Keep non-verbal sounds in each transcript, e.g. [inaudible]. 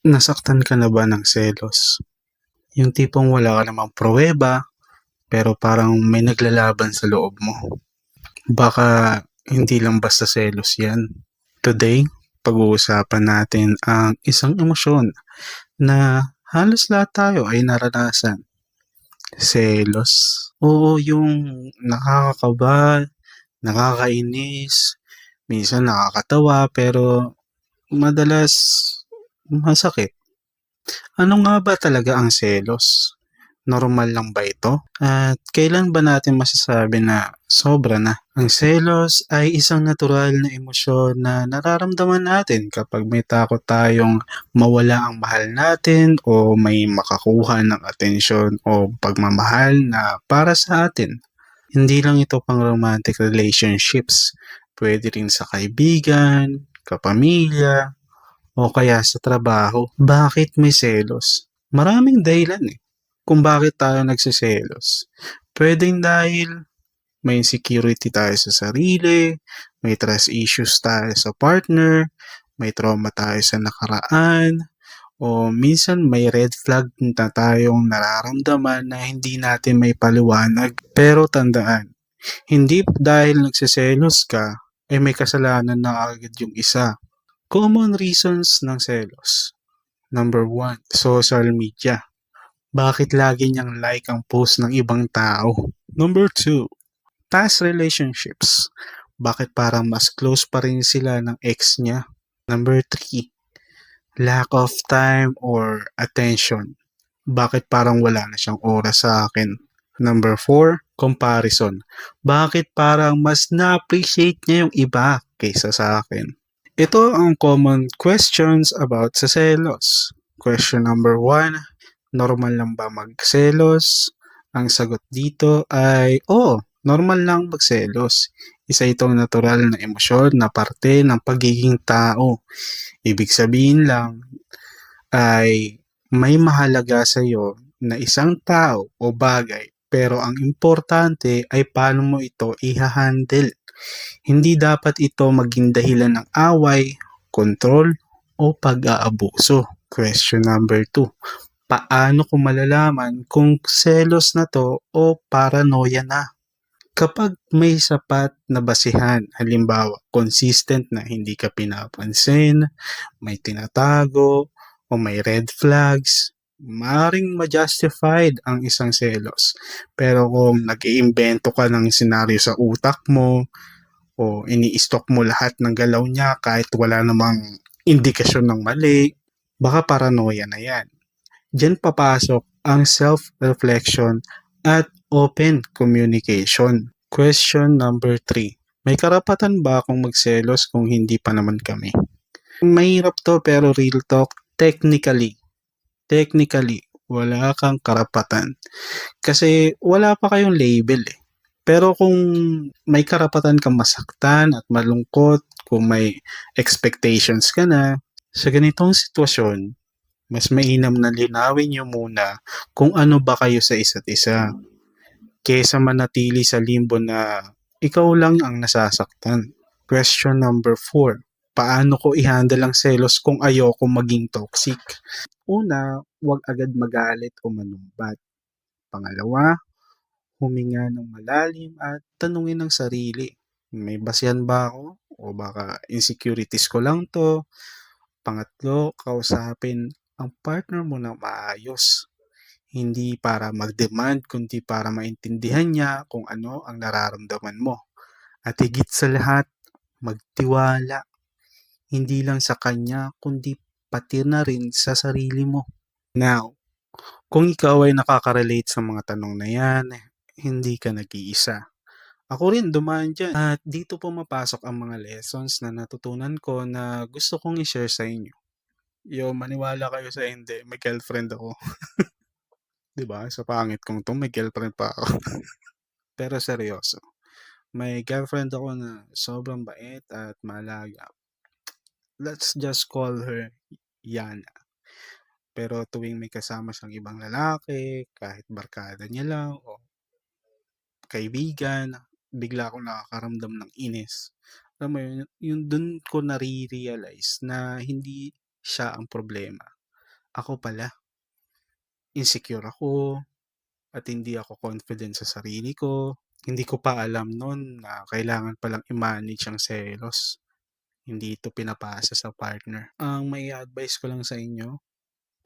Nasaktan ka na ba ng selos? Yung tipong wala ka namang pruweba, pero parang may naglalaban sa loob mo. Baka hindi lang basta selos yan. Today, pag-uusapan natin ang isang emosyon na halos lahat tayo ay naranasan. Selos. Oo, yung nakakakaba, nakakainis, minsan nakakatawa, pero madalas masakit. Ano nga ba talaga ang selos? Normal lang ba ito? At kailan ba natin masasabi na sobra na? Ang selos ay isang natural na emosyon na nararamdaman natin kapag may takot tayong mawala ang mahal natin o may makakuha ng atensyon o pagmamahal na para sa atin. Hindi lang ito pang romantic relationships. Pwede rin sa kaibigan, kapamilya, o kaya sa trabaho. Bakit may selos? Maraming dahilan eh kung bakit tayo nagsiselos. Pwedeng dahil may insecurity tayo sa sarili, may trust issues tayo sa partner, may trauma tayo sa nakaraan, o minsan may red flag na tayong nararamdaman na hindi natin may paliwanag. Pero tandaan, hindi dahil nagsiselos ka, ay may kasalanan na agad yung isa. Common reasons ng selos. Number one, social media. Bakit lagi niyang like ang post ng ibang tao? Number two, past relationships. Bakit parang mas close pa rin sila ng ex niya? Number three, lack of time or attention. Bakit parang wala na siyang oras sa akin? Number four, comparison. Bakit parang mas na-appreciate niya yung iba kaysa sa akin? Ito ang common questions about sa selos. Question number one, normal lang ba magselos? Ang sagot dito ay, oo, oh, normal lang magselos. Isa itong natural na emosyon na parte ng pagiging tao. Ibig sabihin lang ay may mahalaga sa iyo na isang tao o bagay pero ang importante ay paano mo ito ihahandle. Hindi dapat ito maging dahilan ng away, kontrol, o pag-aabuso. Question number two paano ko malalaman kung selos na to o paranoia na? Kapag may sapat na basihan, halimbawa consistent na hindi ka pinapansin, may tinatago, o may red flags, maring ma-justified ang isang selos. Pero kung nag-iimbento ka ng senaryo sa utak mo, o ini-stock mo lahat ng galaw niya kahit wala namang indikasyon ng mali, baka paranoia na yan. Diyan papasok ang self-reflection at open communication. Question number 3. May karapatan ba akong magselos kung hindi pa naman kami? Mahirap to pero real talk, technically, technically, wala kang karapatan. Kasi wala pa kayong label eh. Pero kung may karapatan kang masaktan at malungkot, kung may expectations ka na, sa ganitong sitwasyon, mas mainam na linawin niyo muna kung ano ba kayo sa isa't isa kesa manatili sa limbo na ikaw lang ang nasasaktan. Question number 4. Paano ko i-handle ang selos kung ayoko maging toxic? Una, huwag agad magalit o manumbat. Pangalawa, huminga ng malalim at tanungin ang sarili. May basihan ba ako? O baka insecurities ko lang to? Pangatlo, kausapin ang partner mo ng maayos. Hindi para mag-demand, kundi para maintindihan niya kung ano ang nararamdaman mo. At higit sa lahat, magtiwala. Hindi lang sa kanya, kundi pati na rin sa sarili mo. Now, kung ikaw ay nakaka-relate sa mga tanong na yan, hindi ka nag-iisa. Ako rin dumaan dyan. At dito pumapasok ang mga lessons na natutunan ko na gusto kong i-share sa inyo. Yo, maniwala kayo sa hindi, may girlfriend ako. [laughs] 'Di ba? Sa pangit kong 'to, may girlfriend pa ako. [laughs] Pero seryoso, may girlfriend ako na sobrang bait at malaga. Let's just call her Yana. Pero tuwing may kasama siyang ibang lalaki, kahit barkada niya lang o kaibigan, bigla akong nakakaramdam ng inis. Alam mo yun, yung dun ko nare-realize na hindi siya ang problema. ako pala. Insecure ako at hindi ako confident sa sarili ko. Hindi ko pa alam nun na kailangan palang i-manage ang selos. Hindi ito pinapasa sa partner. Ang may advice ko lang sa inyo,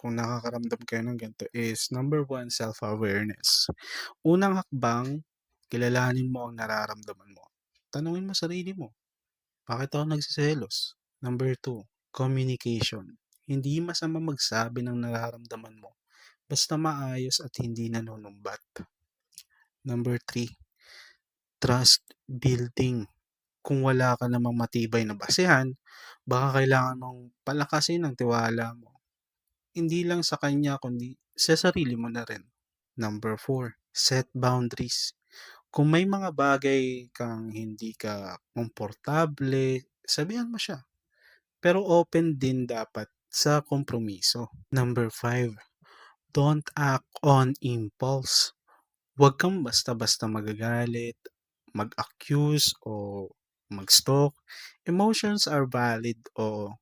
kung nakakaramdam kayo ng ganito is number one, self-awareness. Unang hakbang, kilalanin mo ang nararamdaman mo. Tanungin mo sarili mo, bakit ako nagsiselos? Number two, communication. Hindi masama magsabi ng nararamdaman mo, basta maayos at hindi nanunumbat. Number three, trust building. Kung wala ka namang matibay na basehan, baka kailangan mong palakasin ang tiwala mo. Hindi lang sa kanya, kundi sa sarili mo na rin. Number four, set boundaries. Kung may mga bagay kang hindi ka komportable, sabihan mo siya. Pero open din dapat sa kompromiso. Number five, don't act on impulse. Huwag kang basta-basta magagalit, mag-accuse o mag-stalk. Emotions are valid o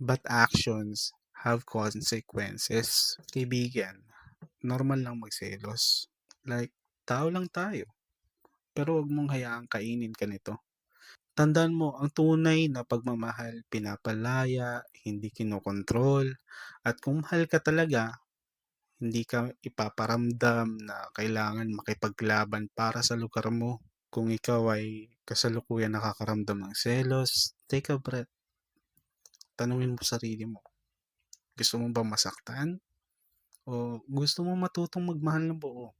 but actions have consequences. Kaibigan, normal lang magselos. Like, tao lang tayo. Pero huwag mong hayaang kainin ka nito. Tandaan mo, ang tunay na pagmamahal, pinapalaya, hindi kinokontrol, at kung mahal ka talaga, hindi ka ipaparamdam na kailangan makipaglaban para sa lugar mo. Kung ikaw ay kasalukuyan nakakaramdam ng selos, take a breath. Tanungin mo sarili mo, gusto mo ba masaktan? O gusto mo matutong magmahal ng buo?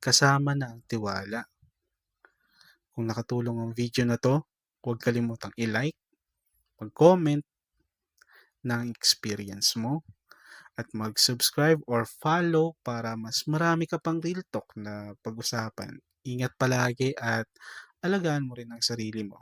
Kasama na ang tiwala. Kung nakatulong ang video na to, huwag kalimutang i-like, mag-comment ng experience mo, at mag-subscribe or follow para mas marami ka pang real talk na pag-usapan. Ingat palagi at alagaan mo rin ang sarili mo.